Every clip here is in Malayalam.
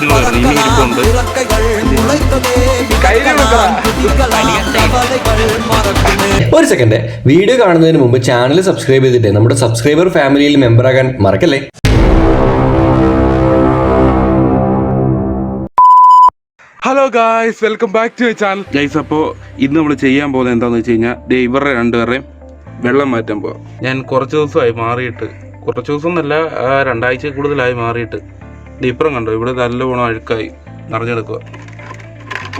ഇരിപ്പുണ്ട് ഒരു സെക്കൻഡ്. വീഡിയോ കാണുന്നതിന് മുമ്പ് ചാനൽ സബ്സ്ക്രൈബ് ചെയ്തിട്ട് നമ്മുടെ സബ്സ്ക്രൈബർ ഫാമിലിയിൽ മെമ്പറാകാൻ മറക്കല്ലേ? Hello guys welcome back to channel guys അപ്പോൾ ഇന്ന് നമ്മൾ ചെയ്യാൻ പോകുന്നത് എന്താണെന്ന് വെച്ച് കഴിഞ്ഞാൽ ദേ ഇവരുടെ രണ്ടുപേരെയും വെള്ളം മാറ്റാൻ പോവാം. ഞാൻ കുറച്ച് ദിവസമായി മാറിയിട്ട് കുറച്ച് ദിവസം എന്നല്ല രണ്ടാഴ്ച കൂടുതലായി മാറിയിട്ട്. ദേ ഇപ്പുറം കണ്ടോ? ഇവിടെ നല്ല നല്ലവണ്ണം അഴുക്കായി. നിറഞ്ഞെടുക്കുക.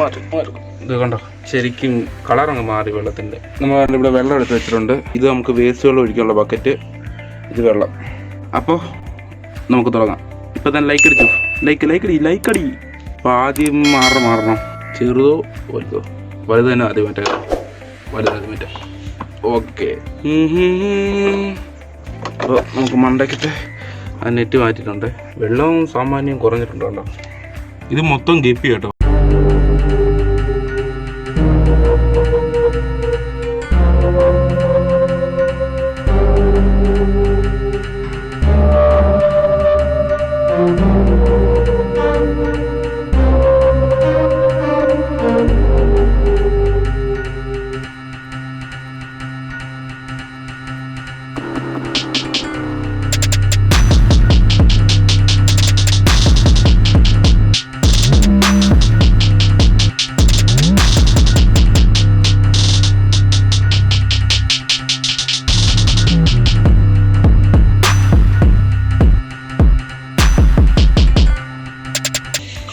മാറ്റി മാറ്റും. ഇത് കണ്ടോ? ശരിക്കും കളർ അങ്ങ് മാറി വെള്ളത്തിന്റെ നമ്മൾ ഇവിടെ വെള്ളം എടുത്ത് വെച്ചിട്ടുണ്ട്. ഇത് നമുക്ക് വേസ്റ്റ് വെള്ളം ഒഴിക്കാനുള്ള ബക്കറ്റ് ഇത് വെള്ളം. അപ്പോൾ നമുക്ക് തുടങ്ങാം. ഇപ്പം തന്നെ ലൈക്ക് അടിച്ചു. ലൈക്ക് ലൈക്ക് അടി ലൈക്ക് അടി. അപ്പോൾ ആദ്യം മാറണം മാറണം. ചെറുതോ വലുതോ? വലുത് തന്നെ ആദ്യം മറ്റേ വലുത് ആദ്യം മറ്റേ. ഓക്കെ അപ്പോൾ നമുക്ക് മണ്ടയ്ക്കത്തെ ആ നെറ്റ് മാറ്റിയിട്ടുണ്ട്. വെള്ളവും സാമാന്യം കുറഞ്ഞിട്ടുണ്ട് ഇത് മൊത്തം ഗപ്പി കേട്ടോ. കളയാം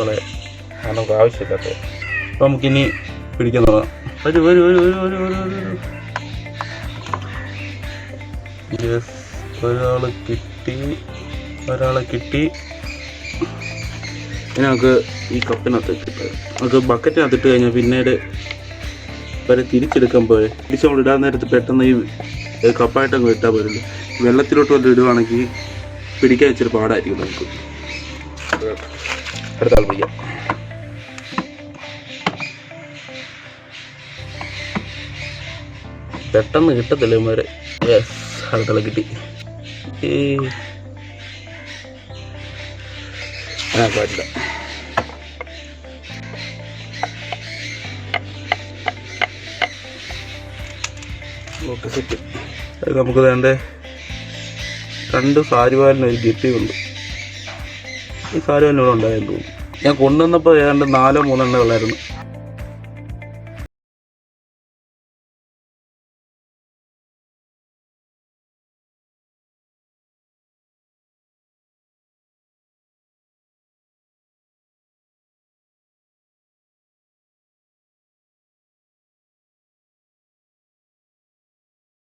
അത് നമുക്ക് ആവശ്യമില്ലാത്ത. അപ്പോൾ നമുക്കിനി പിടിക്കാൻ തുടങ്ങാം. ഒരു ഒരു ഒരു ഒരു ഒരു വരൂ യെസ് ഒരാളെ കിട്ടി ഒരാളെ കിട്ടി. ഇനി നമുക്ക് ഈ കപ്പിനകത്ത് ഇട്ടിട്ട് നമുക്ക് ബക്കറ്റിനകത്ത് ഇട്ട് കഴിഞ്ഞാൽ പിന്നീട് വരെ തിരിച്ചെടുക്കാൻ പോരെ. തിരിച്ച് നമ്മൾ ഇടാൻ നേരത്ത് പെട്ടെന്ന് ഈ കപ്പായിട്ട് അങ്ങ് ഇട്ടാൽ പോരല്ലോ. വെള്ളത്തിലോട്ട് വല്ലതും ഇടുവാണെങ്കിൽ പിടിക്കാൻ ഇച്ചിരി പാടായിരിക്കും നമുക്ക്. അടുത്ത ആൾ പിടിക്കാം പെട്ടെന്ന് കിട്ടത്തില്ല ഇവരെ അടുത്തുള്ള കിട്ടി. ആ ഓക്കെ സെറ്റ് നമുക്ക് വേണ്ട? രണ്ട് സാരിവാലിന് ഒരു ഗപ്പിയുണ്ട് ഈ കാര്യം എന്നോട് ഉണ്ടായിരുന്നു. ഞാൻ കൊണ്ടുവന്നപ്പോൾ ഏതാണ്ട് നാലോ മൂന്നെണ്ണേ ഉള്ളായിരുന്നു.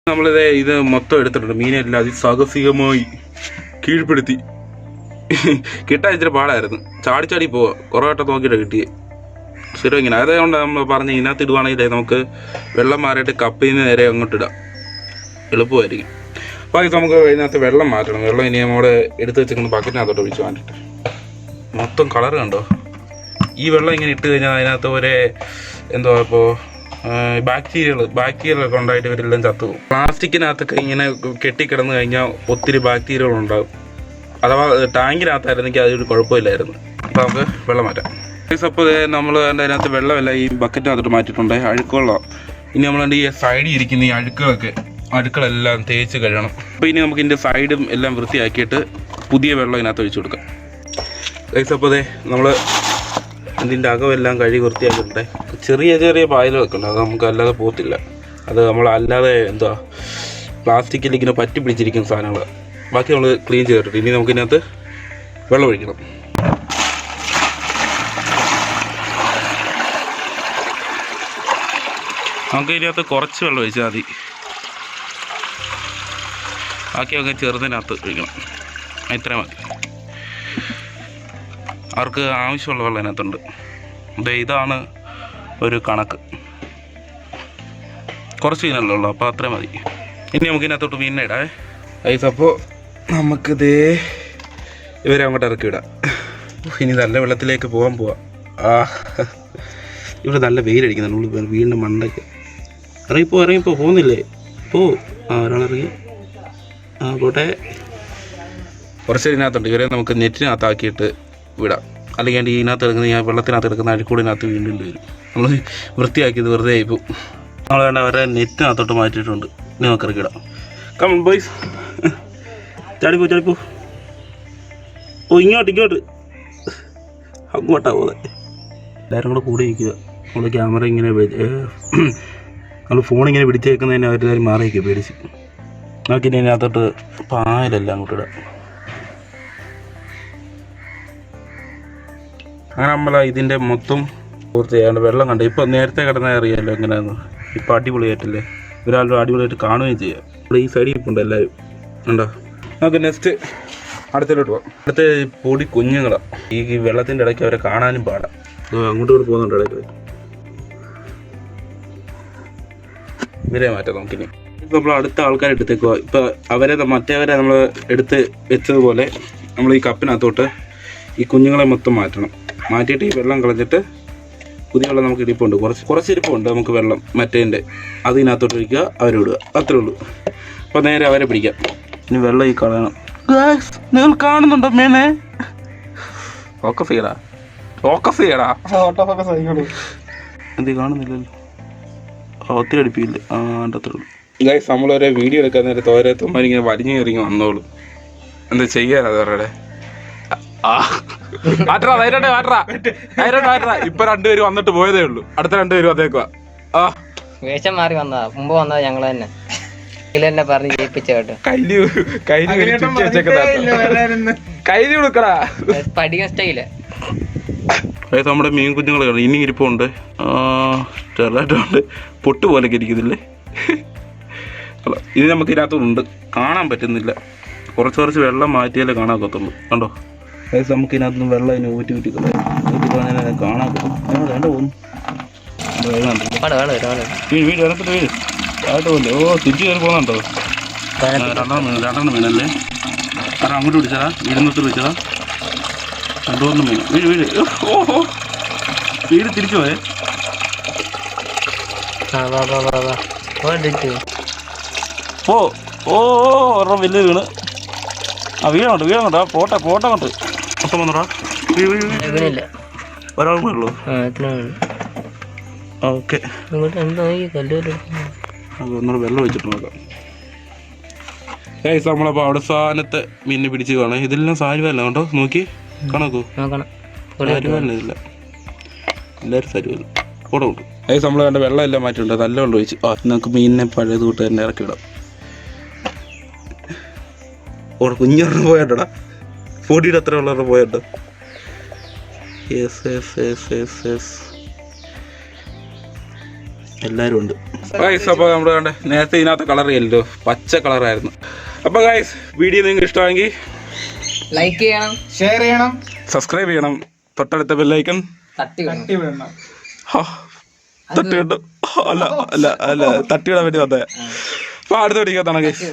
നമ്മളിത് ഇത് മൊത്തം എടുത്തിട്ടുണ്ട്. മീനെല്ലാം അതിസാഹസികമായി കീഴ്പ്പെടുത്തി. കിട്ടാൻ ഇച്ചിരി പാടായിരുന്നു. ചാടി ചാടി പോവുക കുറേ വട്ടം നോക്കിയിട്ട് കിട്ടിയേ സ്ഥിരം ഇങ്ങനെ. അതുകൊണ്ട് നമ്മൾ പറഞ്ഞ് ഇതിനകത്ത് ഇടുവാണെങ്കിൽ നമുക്ക് വെള്ളം മാറിയിട്ട് കപ്പിൽ നിന്ന് നേരെ അങ്ങോട്ട് ഇടാം. എളുപ്പമായിരിക്കും. അപ്പോൾ അതിന് നമുക്ക് ഇതിനകത്ത് വെള്ളം മാറ്റണം. വെള്ളം ഇനി നമ്മുടെ എടുത്ത് വെച്ചിരിക്കുന്ന ബക്കറ്റിനകത്തോട്ട് ഒഴിച്ച് മാറ്റിട്ട് മൊത്തം കളർ കണ്ടോ? ഈ വെള്ളം ഇങ്ങനെ ഇട്ട് കഴിഞ്ഞാൽ അതിനകത്ത് ഒരേ എന്തുവാ ഇപ്പോൾ ബാക്ടീരിയകൾ ബാക്ടീരിയകളൊക്കെ ഉണ്ടായിട്ട് ഇവരെല്ലാം ചത്തുപോകും. പ്ലാസ്റ്റിക്കിനകത്തൊക്കെ ഇങ്ങനെ കെട്ടിക്കിടന്ന് കഴിഞ്ഞാൽ ഒത്തിരി ബാക്ടീരിയകൾ ഉണ്ടാകും. അഥവാ ടാങ്കിനകത്തായിരുന്നെങ്കിൽ അതൊരു കുഴപ്പമില്ലായിരുന്നു. അപ്പോൾ നമുക്ക് വെള്ളം മാറ്റാം. അപ്പോൾ നമ്മൾ അതിനകത്ത് വെള്ളമല്ല ഈ ബക്കറ്റിനകത്തോട്ട് മാറ്റിയിട്ടുണ്ട്. അഴുക്കുള്ള ഇനി നമ്മൾ ഈ സൈഡിൽ ഇരിക്കുന്ന ഈ അഴുക്കുകളൊക്കെ അഴുക്കളെല്ലാം തേച്ച് കഴുകണം. അപ്പോൾ ഇനി നമുക്ക് ഇതിന്റെ സൈഡും എല്ലാം വൃത്തിയാക്കിയിട്ട് പുതിയ വെള്ളം ഇതിനകത്ത് ഒഴിച്ചു കൊടുക്കാം. ഗൈസ് അപ്പോൾ നമ്മൾ ഇതിന്റെ അകമെല്ലാം കഴുകി വൃത്തിയാക്കിയിട്ടുണ്ട്. ചെറിയ ചെറിയ പായലുകളൊക്കെ ഉണ്ട്. അത് നമുക്ക് അല്ലാതെ പോത്തില്ല അത് നമ്മൾ അല്ലാതെ എന്താ പ്ലാസ്റ്റിക്കിൽ ഇങ്ങനെ പറ്റി പിടിച്ചിരിക്കുന്ന സാധനങ്ങൾ ബാക്കി നമ്മൾ ക്ലീൻ ചെയ്തിട്ടുണ്ട് ഇനി നമുക്ക് ഇതിനകത്ത് വെള്ളം ഒഴിക്കണം. നമുക്ക് ഇതിനകത്ത് കുറച്ച് വെള്ളം ഒഴിച്ചാൽ മതി. ബാക്കി നമുക്ക് ചെറുതിനകത്ത് ഒഴിക്കണം. ഇത്രയും മതി. അവർക്ക് ആവശ്യമുള്ള വെള്ളം അതിനകത്തുണ്ട് ദേ ഇതാണ് ഒരു കണക്ക്. കുറച്ച് മീനല്ലേ ഉള്ളൂ അപ്പോൾ അത്രയും മതി. ഇനി നമുക്ക് ഇതിനകത്തോട്ട് മീനിനെ ഇടാവേ ഐസ് അപ്പോൾ നമുക്കിതേ ഇവരെ അങ്ങോട്ട് ഇറക്കി വിടാം ഇനി നല്ല വെള്ളത്തിലേക്ക് പോകാൻ പോവാം. ആ ഇവിടെ നല്ല വെയിലടിക്കുന്നുണ്ട് ഉള്ളിൽ വീടിന്റെ മണ്ടയ്ക്ക്. ഇറങ്ങിപ്പോ ഇറങ്ങിപ്പോ പോകുന്നില്ലേ? പോ. ആ ഒരാളിറങ്ങി ആ പോട്ടെ. കുറച്ച് ഇതിനകത്തുണ്ട്. ഇവരെ നമുക്ക് നെറ്റിനകത്താക്കിയിട്ട് വിടാം. അല്ലെങ്കിൽ എന്റെ ഇതിനകത്ത് കിടക്കുന്ന ഞാൻ വെള്ളത്തിനകത്ത് കിടക്കുന്ന അഴിക്കൂടിനകത്ത് വീണ്ടും വരും. നമ്മൾ വൃത്തിയാക്കിയത് വെറുതെ ആയിപ്പോൾ നമ്മൾ വേണ്ട അവരെ നെറ്റിനകത്തോട്ട് മാറ്റിയിട്ടുണ്ട്. ഇനി നമുക്ക് ഇറക്കിടാം കമൺ ബോയ്സ് ചാടിപ്പോ ചാടിപ്പോ. ഓ ഇങ്ങോട്ട് ഇങ്ങോട്ട്. അങ്ങോട്ടാ പോകുന്നത് എല്ലാവരും കൂടെ കൂടെ ഇരിക്കുക. നമ്മൾ ക്യാമറ ഇങ്ങനെ നമ്മൾ ഫോൺ ഇങ്ങനെ പിടിച്ചേക്കുന്നതിന് അവരെല്ലാവരും മാറി നിൽക്കുക പേടിച്ച് നമുക്കിനി അതിനകത്തോട്ട് പായലല്ല അങ്ങോട്ട് ഇടാം അങ്ങനെ നമ്മൾ ഇതിന്റെ മൊത്തം പൂർത്തിയാണ്ട് വെള്ളം കണ്ടു. ഇപ്പം നേരത്തെ കിടന്നാൽ അറിയാമല്ലോ എങ്ങനെയാന്ന്. ഇപ്പം അടിപൊളിയായിട്ടല്ലേ? ഒരാളുടെ അടിപൊളിയായിട്ട് കാണുകയും ചെയ്യാം. ഇവിടെ ഈ സൈഡിൽ ഇപ്പം ഉണ്ട് എല്ലാവരും ഉണ്ടോ നമുക്ക് നെക്സ്റ്റ് അടുത്തിലോട്ട് പോകാം. അടുത്ത പൊടി കുഞ്ഞുങ്ങളാണ് ഈ വെള്ളത്തിന്റെ ഇടയ്ക്ക് അവരെ കാണാനും പാടാം. അങ്ങോട്ട് കൂടെ പോകുന്നുണ്ട് ഇടയ്ക്ക്. ഇവരെ മാറ്റാം നമുക്കിനി. ഇപ്പോൾ നമ്മൾ അടുത്ത ആൾക്കാരെ എടുത്തേക്കുക ഇപ്പം അവരെ മറ്റേവരെ നമ്മൾ എടുത്ത് വെച്ചതുപോലെ നമ്മൾ ഈ കപ്പിനകത്തോട്ട് ഈ കുഞ്ഞുങ്ങളെ മൊത്തം മാറ്റണം. മാറ്റിയിട്ട് ഈ വെള്ളം കളഞ്ഞിട്ട് പുതിയ വെള്ളം നമുക്ക് ഇരിപ്പുണ്ട് കുറച്ച് കുറച്ച് ഇരിപ്പുണ്ട് നമുക്ക് വെള്ളം മറ്റേതിന്റെ അതിനകത്തോട്ട് ഒഴിക്കുക അവരെ വിടുക അത്രേ ഉള്ളൂ. അപ്പോൾ നേരെ അവരെ പിടിക്കാം. ഇനി വെള്ളം ഈ കളയണം. നിങ്ങൾ കാണുന്നുണ്ടോ മേനെ? ഫോക്കസ് ചെയ്യടാ. ഫോക്കസ് ചെയ്യടാ. എന്ത് കാണുന്നില്ലല്ലോ. ഒത്തിരി അടുപ്പില്ല ആ അത്രേ ഉള്ളൂ. ഗൈസ് നമ്മളൊരു വീഡിയോ എടുക്കാൻ നേരത്തെ ഓരോ തുമ്മാരിങ്ങനെ വലിഞ്ഞു കയറി വന്നോളൂ. എന്താ ചെയ്യാനാ അവരുടെ? മാറ്ററാ ധൈര്യമായിട്ട് മാറ്ററാ ധൈര്യമായിട്ട് മാറ്ററാ ഇപ്പൊ രണ്ടുപേരും വന്നിട്ട് പോയതേ ഉള്ളൂ. അടുത്ത രണ്ടുപേരും അതേക്കുവാ. ആ. വേഷം മാറി വന്നതാ. മുമ്പ് വന്നത് ഞങ്ങൾ തന്നെ. തന്നെ പറഞ്ഞ് ജയിപ്പിച്ച കേട്ടോ. കൈലി കൈലി ചുറ്റി വെച്ചേക്കുന്ന കൈലി കൊടുക്കടാ. പഠിക്കാൻ സ്റ്റൈൽ. അതായത് നമ്മുടെ മീൻ കുഞ്ഞുങ്ങൾ. ഇനി ഇരിപ്പുണ്ട്. ചെറുതായിട്ടുണ്ട്. പൊട്ട് പോലെ ഇരിക്കുന്നില്ലേ? അല്ല, ഇത് നമുക്ക് ഇതിനകത്തുണ്ട് കാണാൻ പറ്റുന്നില്ല. കുറച്ച് കുറച്ച് വെള്ളം മാറ്റിയാലേ കാണാൻ പറ്റുള്ളൂ കണ്ടോ? അതായത് നമുക്ക് ഇതിനകത്ത് വെള്ളം അതിനെ ഊറ്റി ഊറ്റി. ഊറ്റി കളഞ്ഞാലേ കാണാൻ പറ്റും വേണ്ട പോകുന്നു വീട് വീട് വീട്. പോലെ ഓ തിരിച്ചു കയറി പോകുന്നുണ്ടോ രണ്ടെണ്ണം രണ്ടെണ്ണം വീണല്ലേ കാരണം അങ്ങോട്ട് പിടിച്ചതാ ഇരുന്നൂറ്റി പിടിച്ചതാ രണ്ടോന്നും വീണ്. വീട് വീട് ഓ ഓ വീട് തിരിച്ചു പോയേ. ഓ ഓ ഒരെണ്ണം വലിയ വീണ്. ആ വീണോട്ട് വീണോട്ട് ആ പോട്ടെ പോട്ടെ അങ്ങോട്ട് മൊത്തം വന്നോടാ. ഒരാൾ വേണം ഓക്കെ. ഇങ്ങോട്ട് എന്താ ഈ ഒന്നുകൂടെ വെള്ളം ഒഴിച്ചിട്ട് നോക്കാം. ഗൈസ് നമ്മളപ്പോൾ അവിടെ സാധനത്തെ മീനിനെ പിടിച്ച് കാണാം. ഇതെല്ലാം സാരിവല്ല കേട്ടോ നോക്കി. കണക്കു? സാരിവല്ല ഇതില്ല. എല്ലാവരും സാരിവല്ല. കൂടെ ഉണ്ട് ഗൈസ് നമ്മൾ കണ്ട വെള്ളം എല്ലാം മാറ്റിയിട്ടുണ്ട്. നല്ല വെള്ളം ഒഴിച്ച്. ആ നമുക്ക് മീനിനെ പഴയത് കൂട്ട് തന്നെ ഇറക്കിയിടാം. ഓടെ കുഞ്ഞൊരെണ്ണം പോയട്ടോടാ പൊടിയുടെ അത്ര ഉള്ളവരുടെ പോയട്ടോ yes yes yes yes yes എല്ലാവരും ഉണ്ട്. ഗൈസ് അപ്പോൾ നമ്മൾ കണ്ട നേരത്തെ ഇതിനകത്ത് കളർ ചെയ്യല്ലോ പച്ച കളറായിരുന്നു അപ്പോൾ ഗൈസ് വീഡിയോ നിങ്ങൾക്ക് ഇഷ്ടമാണെങ്കിൽ ലൈക്ക് ചെയ്യണം. ഷെയർ ചെയ്യണം. സബ്സ്ക്രൈബ് ചെയ്യണം. തൊട്ടടുത്ത ബെല്ലൈക്കൺ തട്ടി വിടണം. തട്ടി അല്ല അല്ല അല്ല തട്ടിയിടാൻ വേണ്ടി വന്നേ അപ്പോൾ അടുത്ത പിടിക്കാത്താണ് ഗൈസ്